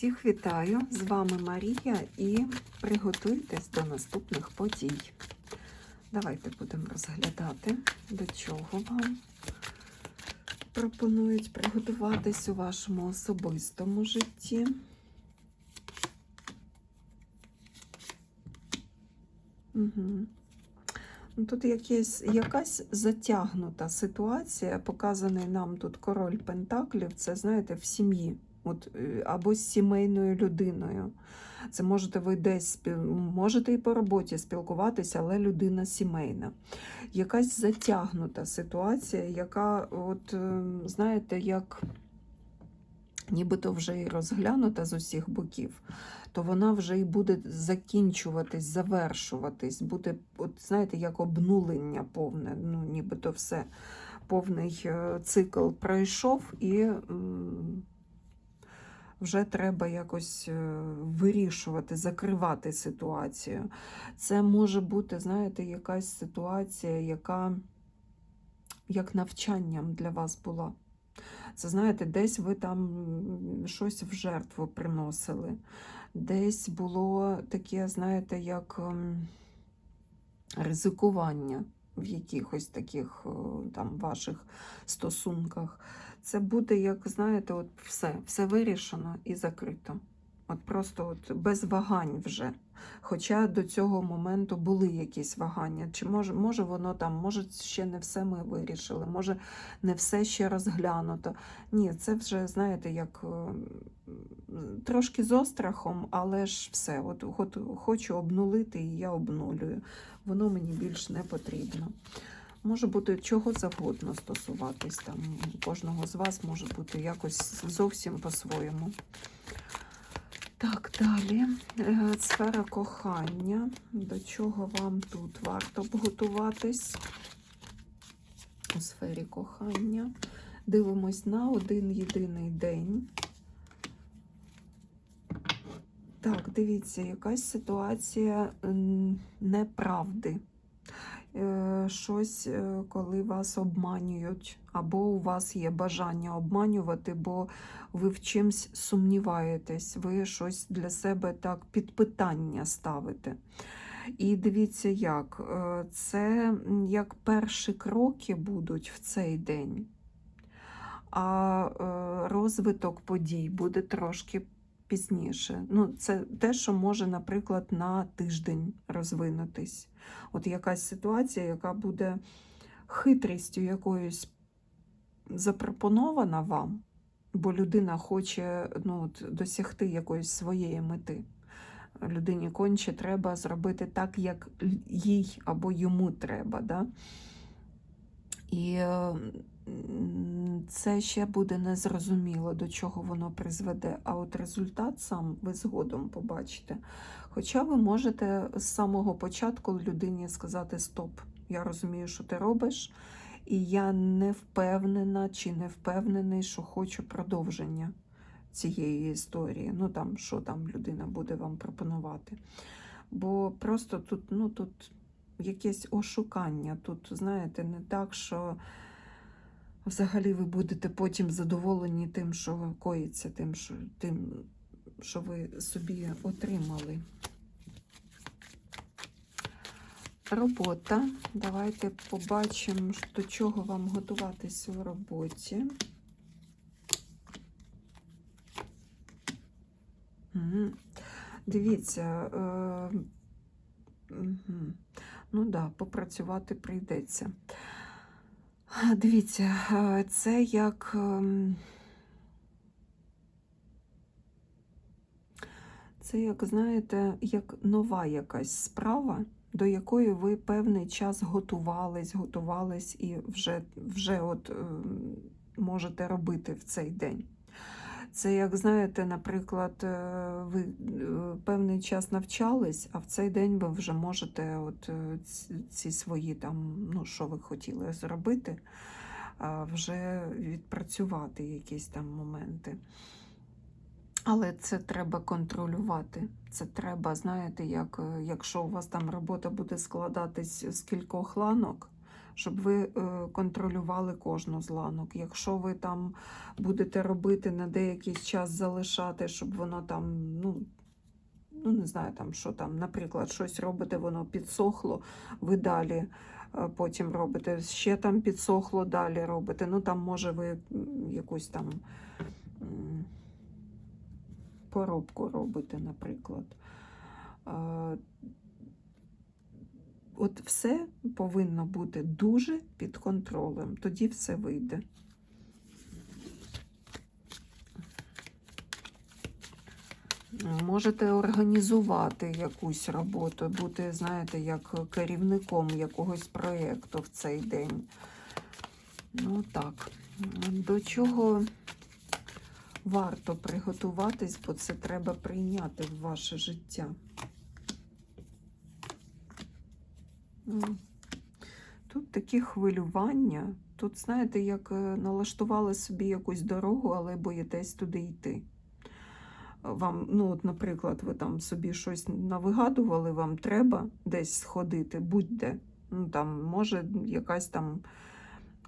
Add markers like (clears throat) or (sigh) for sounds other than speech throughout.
Всіх вітаю! З вами Марія і приготуйтесь до наступних подій. Давайте будемо розглядати, до чого вам пропонують приготуватись у вашому особистому житті. Угу. Тут якась, якась затягнута ситуація, показаний нам тут король Пентаклів, це, знаєте, в сім'ї, от, е, або з сімейною людиною. Це можете ви десь можете і по роботі спілкуватися, але людина сімейна. Якась затягнута ситуація, яка, от, е, знаєте, як нібито вже і розглянута з усіх боків, то вона вже і буде закінчуватись, завершуватись, буде, от знаєте, як обнулення повне, ну нібито все, повний е, цикл пройшов і вже треба якось е, вирішувати, закривати ситуацію. Це може бути, знаєте, якась ситуація, яка як навчанням для вас була. Це знаєте, десь ви там щось в жертву приносили, десь було таке, знаєте, як ем, ризикування в якихось таких е, там ваших стосунках. Це буде, як знаєте, от все, все вирішено і закрито. От просто от без вагань вже. Хоча до цього моменту були якісь вагання. Чи може, може воно там, може ще не все ми вирішили, може не все ще розглянуто. Ні, це вже, знаєте, як е, трошки з острахом, але ж все. От, от хочу обнулити, і я обнулюю. Воно мені більш не потрібно. Може бути чого завгодно стосуватись. Там кожного з вас може бути якось зовсім по-своєму. Так, далі. Е, Сфера кохання. До чого вам тут варто б готуватись? У сфері кохання. Дивимось на один єдиний день. Так, дивіться, якась ситуація неправди. Е, Щось, е, коли вас обманюють, або у вас є бажання обманювати, бо ви в чимсь сумніваєтесь, ви щось для себе так під питання ставите. І дивіться, як е, це як перші кроки будуть в цей день, а розвиток подій буде трошки пізніше. Ну, це те, що може, наприклад, на тиждень розвинутись. От якась ситуація, яка буде хитрістю якоюсь запропонована вам, бо людина хоче ну, от, досягти якоїсь своєї мети. Людині конче треба зробити так, як їй або йому треба. Да? І е, м, це ще буде незрозуміло, до чого воно призведе. А от результат сам ви згодом побачите. Хоча ви можете з самого початку людині сказати Стоп, я розумію, що ти робиш, і я не впевнена чи не впевнений, що хочу продовження цієї історії. Ну там, що там людина буде вам пропонувати. Бо просто тут, ну тут якесь ошукання. Тут, знаєте, не так, що взагалі ви будете потім задоволені тим, що коїться, тим, що, тим, що ви собі отримали. Робота. Давайте побачимо, до чого вам готуватись у роботі. Дивіться, е, мгм. ну да, попрацювати прийдеться. Дивіться, е, це як. ем, Це, як знаєте, як нова якась справа, до якої ви певний час готувались, готувались і вже, вже от, ем, можете робити в цей день. Це, як знаєте, наприклад, е, ви е, певний час навчались, а в цей день ви вже можете от е, ці- свої там, ну, що ви хотіли зробити, вже відпрацювати якісь там моменти. Але це треба контролювати. Це треба, знаєте, як, якщо у вас там робота буде складатись з кількох ланок, щоб ви е, контролювали кожну з ланок. Якщо ви там будете робити на деякий час залишати, щоб воно там, ну, ну не знаю, там що там, наприклад, щось робите, воно підсохло, ви далі е, потім робите, ще там підсохло, далі робите. Ну там може ви якусь там поробку робите, наприклад. От все повинно бути дуже під контролем, тоді все вийде. Можете організувати якусь роботу, бути, знаєте, як керівником якогось проєкту в цей день. Ну так, до чого варто приготуватись, бо це треба прийняти в ваше життя. Ну, Тут такі хвилювання. Тут, знаєте, як е, налаштували собі якусь дорогу, але боїтесь туди йти. Вам, ну, от, наприклад, ви там собі щось навигадували, вам треба десь сходити, будь-де. Ну, там, може, якась там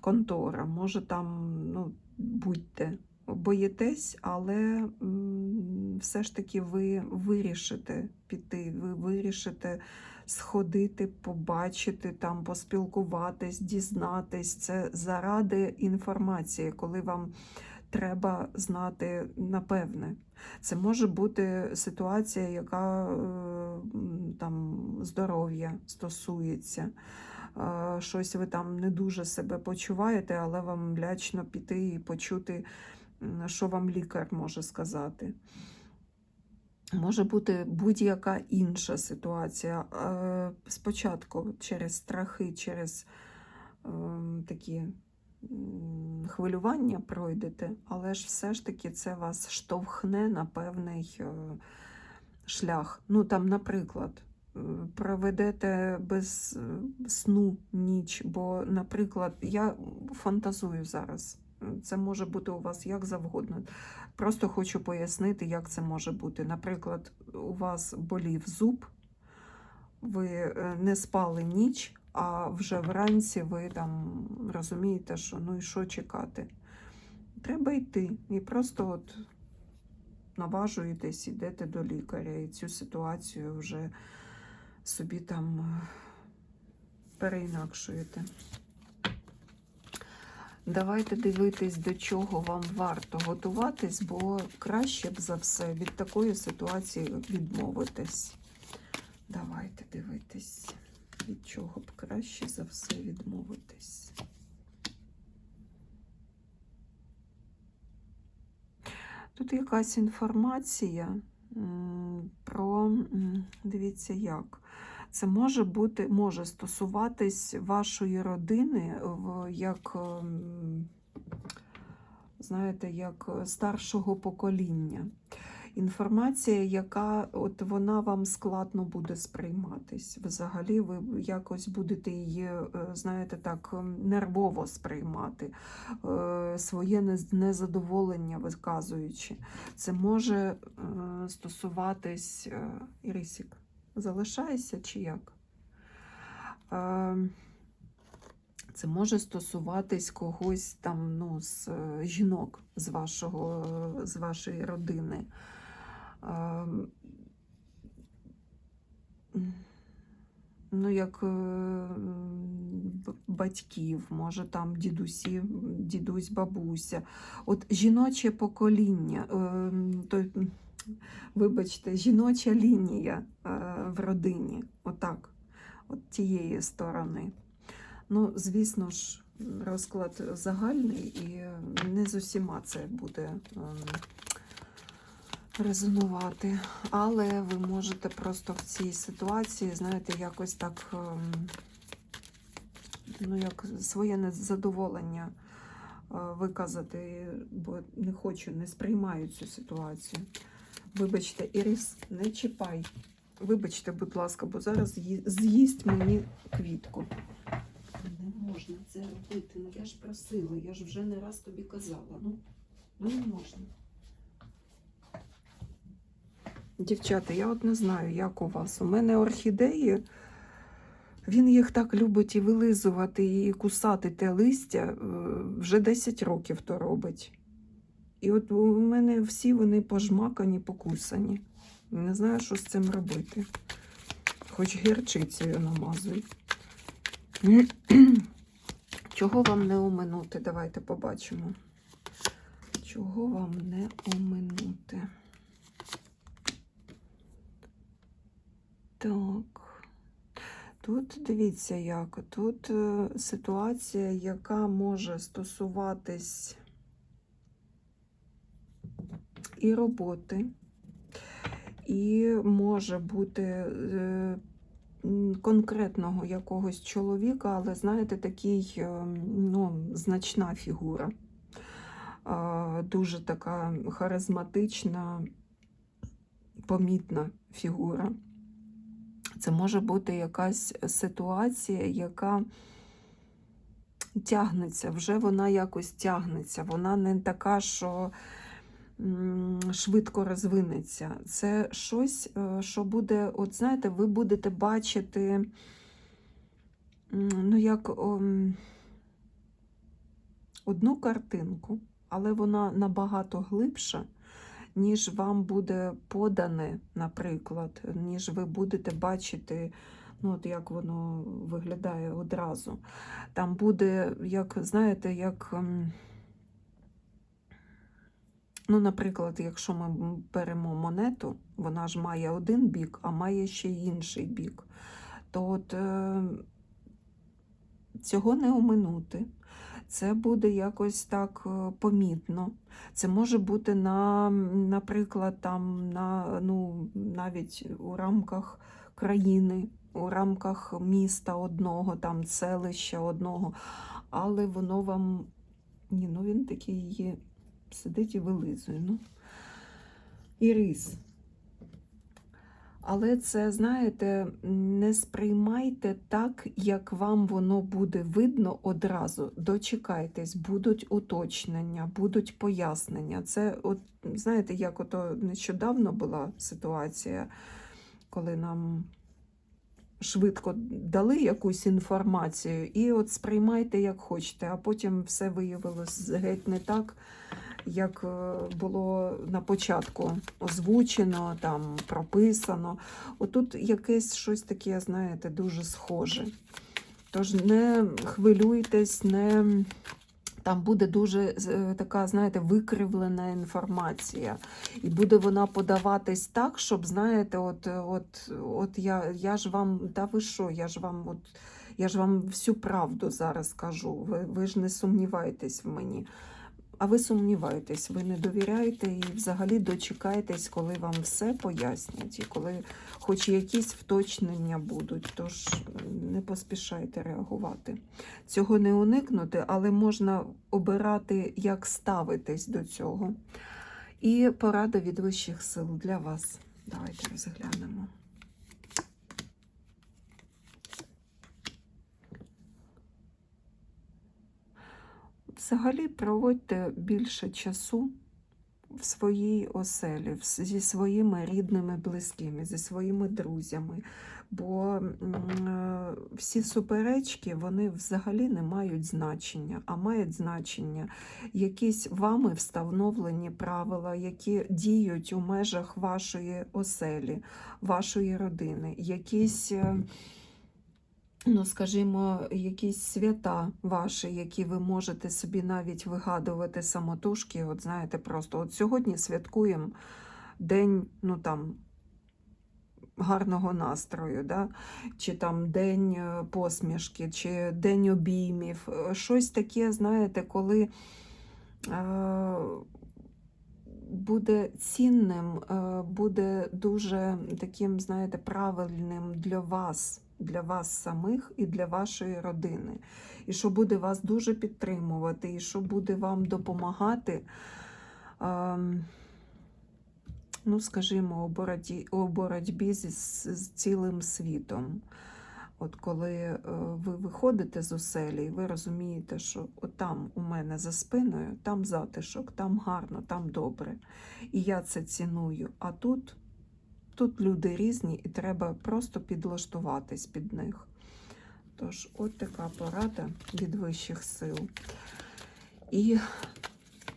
контора, може там, ну, будь-де. Боїтесь, але все ж таки ви вирішите піти, ви вирішите сходити, побачити, там, поспілкуватись, дізнатись. Це заради інформації, коли вам треба знати напевне. Це може бути ситуація, яка е, там здоров'я стосується. Е, Щось ви там не дуже себе почуваєте, але вам лячно піти і почути, що вам лікар може сказати. Може бути будь-яка інша ситуація. Е, Спочатку через страхи, через е, такі хвилювання пройдете, але ж все ж таки це вас штовхне на певний е, шлях. Ну там, наприклад, проведете без сну ніч, бо, наприклад, я фантазую зараз. Це може бути у вас як завгодно. Просто хочу пояснити, як це може бути. Наприклад, у вас болів зуб, ви е, не спали ніч, а вже вранці ви там розумієте, що ну і що чекати. Треба йти. І просто от наважуєтесь, йдете до лікаря, і цю ситуацію вже собі там е, переінакшуєте. Давайте дивитись, до чого вам варто готуватись, бо краще б за все від такої ситуації відмовитись. Давайте дивитись, від чого б краще за все відмовитись. Тут якась інформація про, дивіться як. Це може бути, може стосуватись вашої родини як, ем, знаєте, як старшого покоління. Інформація, яка от вона вам складно буде сприйматись. Взагалі, ви якось будете її, е, знаєте, так ем, нервово сприймати, е, своє незадоволення виказуючи. Це може е, стосуватись Ірисік. Залишаєшся чи як? Е, Це може стосуватись когось там, ну, з е, жінок з, вашого, е, з вашої родини. Ну, як батьків, може там дідусі, дідусь, бабуся. От жіноче покоління, е, то, вибачте, жіноча лінія в родині, отак, от тієї сторони. Ну, звісно ж, розклад загальний і не з усіма це буде ем, резонувати. Але ви можете просто в цій ситуації, знаєте, якось так, ем, ну, як своє незадоволення е, виказати, бо не хочу, не сприймаю цю ситуацію. Вибачте, Ірис, не чіпай. Вибачте, будь ласка, бо зараз з'їсть мені квітку. Не можна це робити. Ну я ж просила, я ж вже не раз тобі казала. Ну, ну не можна. Дівчата, я от не знаю, як у вас. У мене орхідеї Він їх так любить і вилизувати, і кусати те листя е, вже 10 років то робить. І от у мене всі вони пожмакані, покусані. Не знаю, що з цим робити. Хоч гірчицею намазуй. (clears throat) Чого вам не оминути? Давайте побачимо. Чого вам не оминути? Так. Тут дивіться, як. Тут е, ситуація, яка може стосуватись і роботи, і може бути е, конкретного якогось чоловіка, але знаєте, такий е, ну, значна фігура. Дуже така харизматична, помітна фігура. Це може бути якась ситуація, яка тягнеться, вже вона якось тягнеться. Вона не така, що швидко розвинеться. Це щось, е, що буде, от знаєте, ви будете бачити, ну, як одну картинку, але вона набагато глибша, ніж вам буде подане, наприклад, ніж ви будете бачити, ну, от як воно виглядає одразу. Там буде, як, знаєте, як. Ну, наприклад, якщо ми беремо монету, вона ж має один бік, а має ще інший бік. То от е, цього не оминути. Це буде якось так е, помітно. Це може бути на, наприклад, там на ну, навіть у рамках країни, у рамках міста одного, там селища одного, але воно вам ні, ну він такий є, сидить і вилизує. Ну. І рис. Але це, знаєте, не сприймайте так, як вам воно буде видно одразу. Дочекайтесь, будуть уточнення, будуть пояснення. Це, от, знаєте, як ото нещодавно була ситуація, коли нам швидко дали якусь інформацію, і от сприймайте, як хочете, а потім все виявилось геть не так, як е, було на початку озвучено, там прописано. Отут якесь щось таке, знаєте, дуже схоже. Тож не хвилюйтесь, не там буде дуже е, така, знаєте, викривлена інформація. І буде вона подаватись так, щоб, знаєте, от, от, от я, я ж вам, та ви що, я ж вам от. Я ж вам всю правду зараз кажу. Ви, ви ж не сумніваєтесь в мені. А ви сумніваєтесь, ви не довіряєте і взагалі дочекаєтесь, коли вам все пояснять, і коли хоч якісь вточнення будуть, тож не поспішайте реагувати. Цього не уникнути, але можна обирати, як ставитись до цього. І порада від вищих сил для вас. Давайте розглянемо. Взагалі проводьте більше часу в своїй оселі, зі своїми рідними, близькими, зі своїми друзями. Бо е, всі суперечки вони взагалі не мають значення, а мають значення якісь вами встановлені правила, які діють у межах вашої оселі, вашої родини, якісь. Ну, скажімо, якісь свята ваші, які ви можете собі навіть вигадувати самотужки. От знаєте, просто от сьогодні святкуємо день, ну там. Гарного настрою, да? чи там день е, посмішки, чи день обіймів. Е, Щось таке, знаєте, коли е, буде цінним, е, буде дуже таким, знаєте, правильним для вас, для вас самих і для вашої родини. І що буде вас дуже підтримувати, і що буде вам допомагати. ем, Ну, скажімо, у боротьбі, у боротьбі з з цілим світом. От коли е, ви виходите з оселі, і ви розумієте, що там у мене за спиною, там затишок, там гарно, там добре. І я це ціную. А тут, тут люди різні, і треба просто підлаштуватись під них. Тож, от така порада від вищих сил. І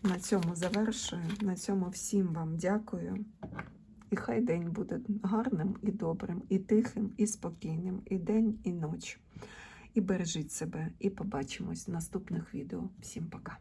на цьому завершую. На цьому всім вам дякую. І хай день буде гарним і добрим, і тихим, і спокійним, і день, і ніч. І бережіть себе, і побачимось в наступних відео. Всім пока!